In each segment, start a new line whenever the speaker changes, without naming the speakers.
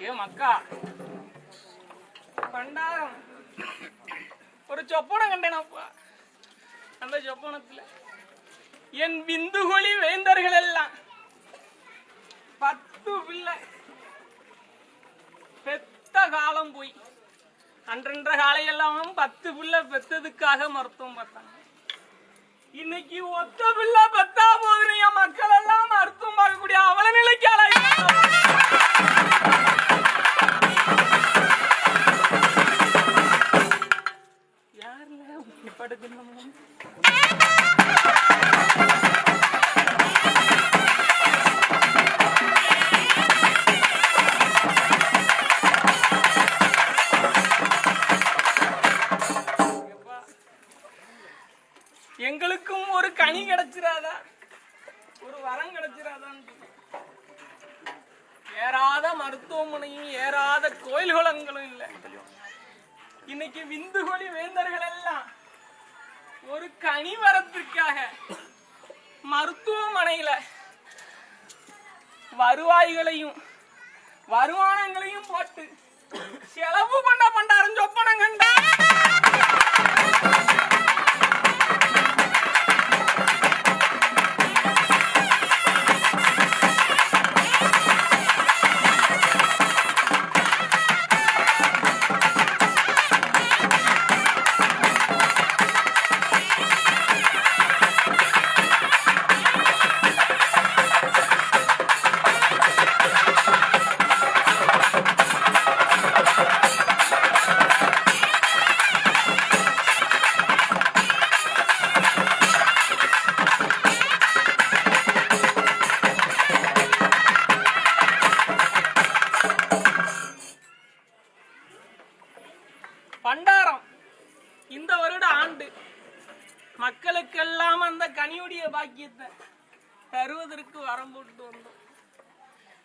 ஏ மக்கா. பண்டாரம். ஒரு சொப்பனம் கண்டேனப்பா. அந்த சொப்பனத்துல என் விந்துகொழி வேந்தர்கள் எல்லாம். பத்து பிள்ளை. பெத்த காலம் போய். அன்றன்ற காலையெல்லாம் பத்து பிள்ளை பெத்ததுக்காக மருத்துவம் பார்த்தாங்க. இன்னைக்கு ஒத்த பிள்ளை பெத்தா போதுன்னு என் மக்கள் எல்லாம் மருத்துவம் பார்க்கக்கூடிய அவல நிலைக்கு ஆளாயிட்டாங்க. எங்களுக்கும் ஒரு கனி கிடைச்சிராதா? ஒரு வரம் கிடைச்சிடாதான் ஏறாத மருத்துவமனையும் ஏறாத கோயில் குளங்களும் இல்லை. இன்னைக்கு விந்துகொலி வேந்தர்கள் எல்லாம் ஒரு கனி வரத்திற்காக மருத்துவமனையில வருவாய்களையும் வருமானங்களையும் போட்டு செலவு பண்ண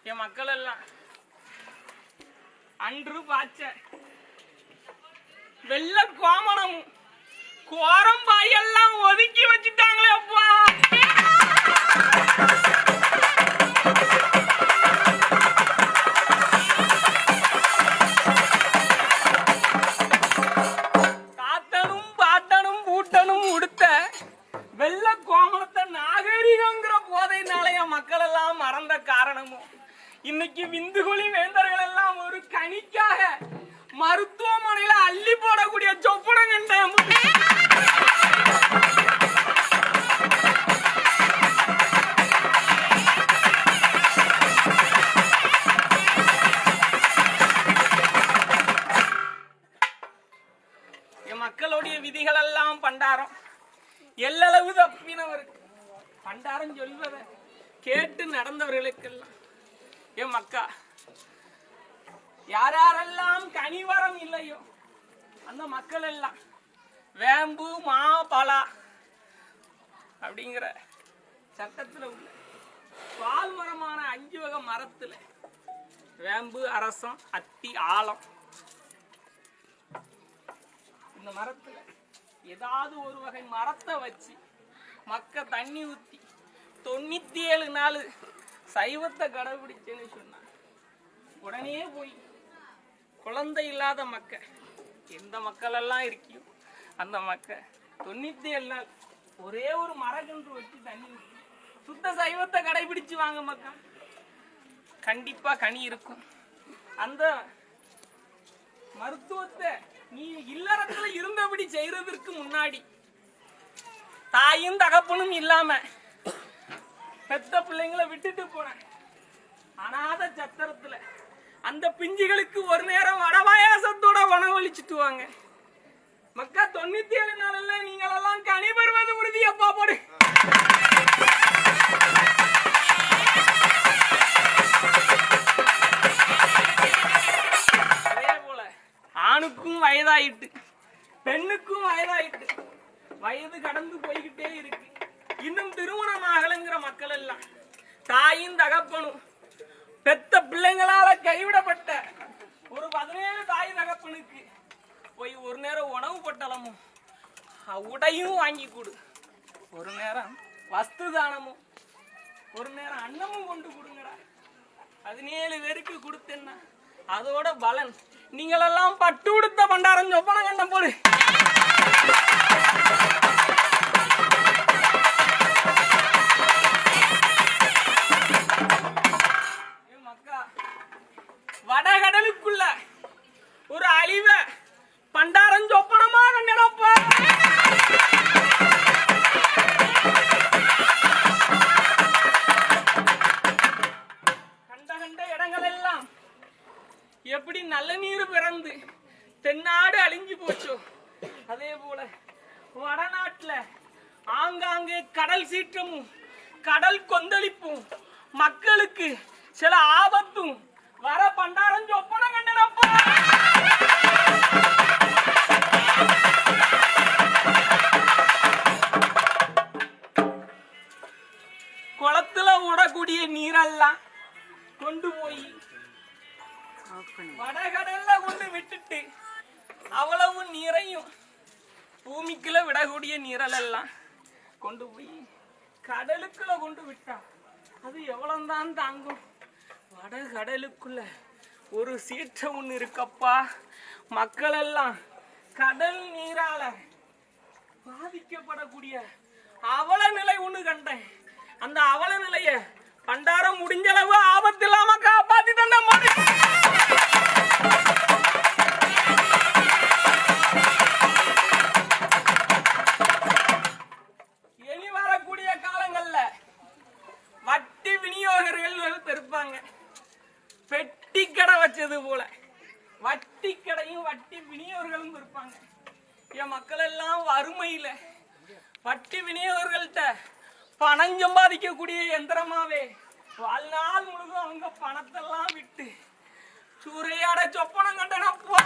என் மக்கள் எல்லாம் அன்று பாய்ச்ச வெள்ள கோமணம் கோரம்பாய் எல்லாம் ஒதுக்கி வச்சுட்டாங்களே அப்பா. பண்டாரம் சொல்வத கேட்டு நடந்தவர்களுக்கெல்லாம். என் மக்கா யார் யாரெல்லாம் கனிவரம் இல்லையோ அந்த மக்கள் எல்லாம் வேம்பு மா பலா அப்படிங்கிற சட்டத்தில் உள்ள பால் மரமான அஞ்சு வகை மரத்தில் வேம்பு அரசம் அத்தி ஆழம் இந்த மரத்தில் ஏதாவது ஒரு வகை மரத்தை வச்சு மக்க தண்ணி ஊற்றி தொண்ணூற்றி ஏழு நாள் சைவத்தை கடைபிடிச்சேன்னு சொன்னான் உடனே போய் குழந்தை இல்லாத மக்க. எந்த மக்களெல்லாம் இருக்கியோ அந்த மக்க தொண்ணூற்றி ஏழு நாள் ஒரே ஒரு மரக்கன்று வச்சு தண்ணி ஊற்றி சுத்த சைவத்தை கடைபிடிச்சு வாங்க மக்கா. கண்டிப்பாக கனி இருக்கும். அந்த மருத்துவத்தை நீ இல்லறத்துல இருந்தபடி செய்யறதற்கு முன்னாடி தாயும் தகப்பனும் இல்லாம பெத்த பிள்ளைங்களை விட்டுட்டு போனேன். அனாத சத்திரத்துல. அந்த பிஞ்சுகளுக்கு ஒரு நேரம் வடபாயாசத்தோட உணவளிச்சுட்டு வாங்க. மக்கா தொண்ணூத்தி ஏழு நாள்ல நீங்களெல்லாம் கனி பெறுவது உறுதி அப்பா போடு. அதே போல ஆணுக்கும் வயதாயிட்டு பெண்ணுக்கும் வயதாயிட்டு வயது கடந்து போய்கிட்டு இன்னும் திருமணம் ஆகலைங்கிற மக்கள் எல்லாம் தாயும் தகப்பனும் பெத்த பிள்ளைங்களால கைவிடப்பட்ட ஒரு பதினேழு தாய் தகப்பனுக்கு போய் ஒரு நேரம் உணவு பொட்டலமும் உடையும் வாங்கி கொடு. ஒரு நேரம் வஸ்து தானமும் ஒரு நேரம் அன்னமும் கொண்டு கொடுங்கடா. பதினேழு பேருக்கு கொடுத்தேன்னா அதோட பலன். நீங்களெல்லாம் பட்டு உடுத்த பண்டாரம் சொப்பனம் கண்டம் போடு. கடல் கொந்தளிப்பும் மக்களுக்கு சில ஆபத்தும். வர பண்டாரம் சொப்பன கண்டனப்பா குளத்துல விடக்கூடிய நீரெல்லாம் கொண்டு போய் வடகடல்ல கொண்டு விட்டுட்டு அவ்வளவு நீரையும் பூமிக்குள்ள விடக்கூடிய நீரலெல்லாம் கொண்டு போய் கடலுக்குள்ள கொண்டு விட்டான் அது எவ்வளவுதான் தாங்கும். வட கடலுக்குள்ள ஒரு சீற்றம் ஒண்ணு இருக்கப்பா. மக்கள் எல்லாம் கடல் நீரால பாதிக்கப்படக்கூடிய அவல நிலை ஒண்ணு கண்டேன். அந்த அவல நிலைய பண்டாரம் முடிஞ்ச அளவு ஆபத்து இல்லாம காப்பாத்தி தந்த மாதிரி சம்பாதிக்கக்கூடிய எந்திரமாவே. வாழ்நாள் முழுதும் அவங்க பணத்தெல்லாம் விட்டு சூறையாட சொப்பனம் கண்டனப்பா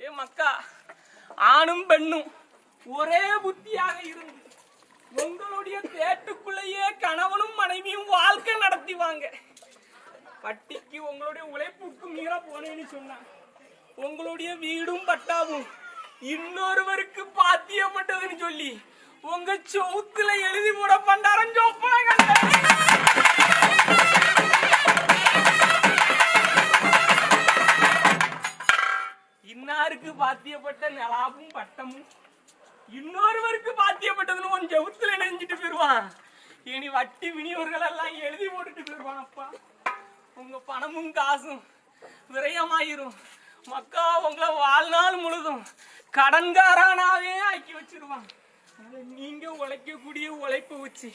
ஏ மக்கா ஆணும் பெண்ணும் ஒரே புத்தியாக இருந்து உங்களுடைய தேட்டுக்குள்ளேயே கணவனும் மனைவியும் வாழ்க்கை நடத்திவாங்க பட்டிக்கு உங்களுடைய உழைப்புக்கு மீற போனேன்னு சொன்னான் உங்களுடைய வீடும் பட்டாவும் இன்னொருவருக்கு பாத்தியப்பட்டதுன்னு சொல்லி உங்க சவுத்துல எழுதி போட பண்டாரம் சொப்பனங்க இன்னாருக்கு பாத்தியப்பட்ட நிலாவும் பட்டமும்? இன்னொருவருக்கு பாத்தியப்பட்டதுன்னு உன் ஜவுத்துல நெஞ்சிட்டு போயிருவான். இனி வட்டி வினியோர்கள் எல்லாம் எழுதி போட்டுட்டு போயிருவான் அப்பா. உங்க பணமும் காசும் விரயமாயிரும். மக்கா உங்களை வாழ்நாள் முழுதும் கடன்காரனாவே ஆக்கி வச்சிருவான். நீங்க உழைக்கக்கூடிய உழைப்பு வச்சு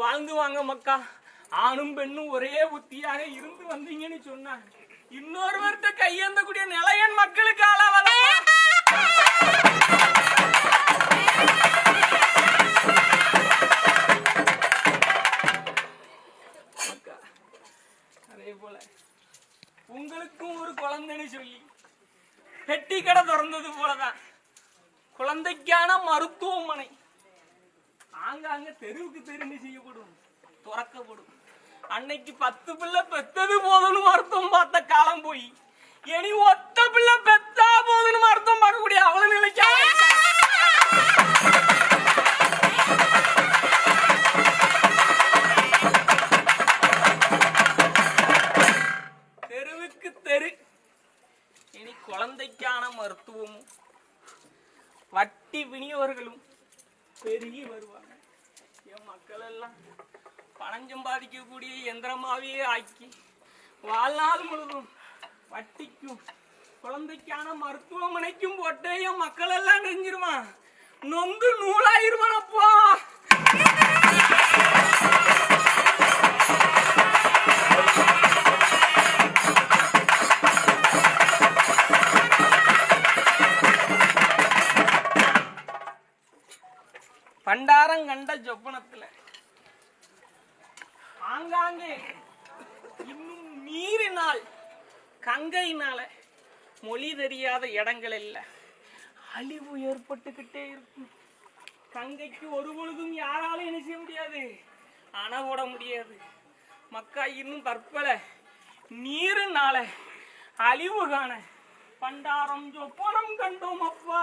வாழ்ந்து வாங்க மக்கா. ஆணும் பெண்ணும் ஒரே புத்தியாக இருந்து வந்தீங்கன்னு சொன்னாங்க. இன்னொருவர்த்த கையேந்தக்கூடிய நிலையன் மக்களுக்கு ஆளாவதா ஆங்காங்க தெருவுக்கு தெருன்னு செய்யப்படும். துறக்கப்படும். அன்னைக்கு பத்து பிள்ளை பெத்தது போதும்னு மருத்துவம் பார்த்த காலம் போய். இனி ஒத்த பிள்ளை பெத்தா போதும்னு மருத்துவம் பார்க்கக்கூடிய அவ்வளவு நிலைக்கு தெருவுக்கு தெரு. இனி குழந்தைக்கான மருத்துவமும். வட்டி விநியோகர்களும் பெருகி வருவாங்க. மக்கள் எல்லாம் பணம் சம்பாதிக்கக்கூடிய எந்திரமாவே ஆக்கி வாழ்நாள் முழுதும் வட்டிக்கும் குழந்தைக்கான மருத்துவமனைக்கும் போட்டு என் மக்கள் எல்லாம் நெஞ்சிருவான் நொந்து நூலாயிருவான் அப்பா. பண்டாரம் கண்ட ஜொப்பனத்தில் ஆங்காங்கே. இன்னும் நீரினால் கங்கையினால மொழி தெரியாத இடங்கள் இல்லை. அழிவு ஏற்பட்டுக்கிட்டே இருக்கும். கங்கைக்கு ஒரு பொழுதும் யாராலும் என்ன செய்ய முடியாது. அணை போட முடியாது. மக்கா இன்னும் தற்பல நீருனால அழிவு காண பண்டாரம் சொப்பனம் கண்டோம் அப்பா.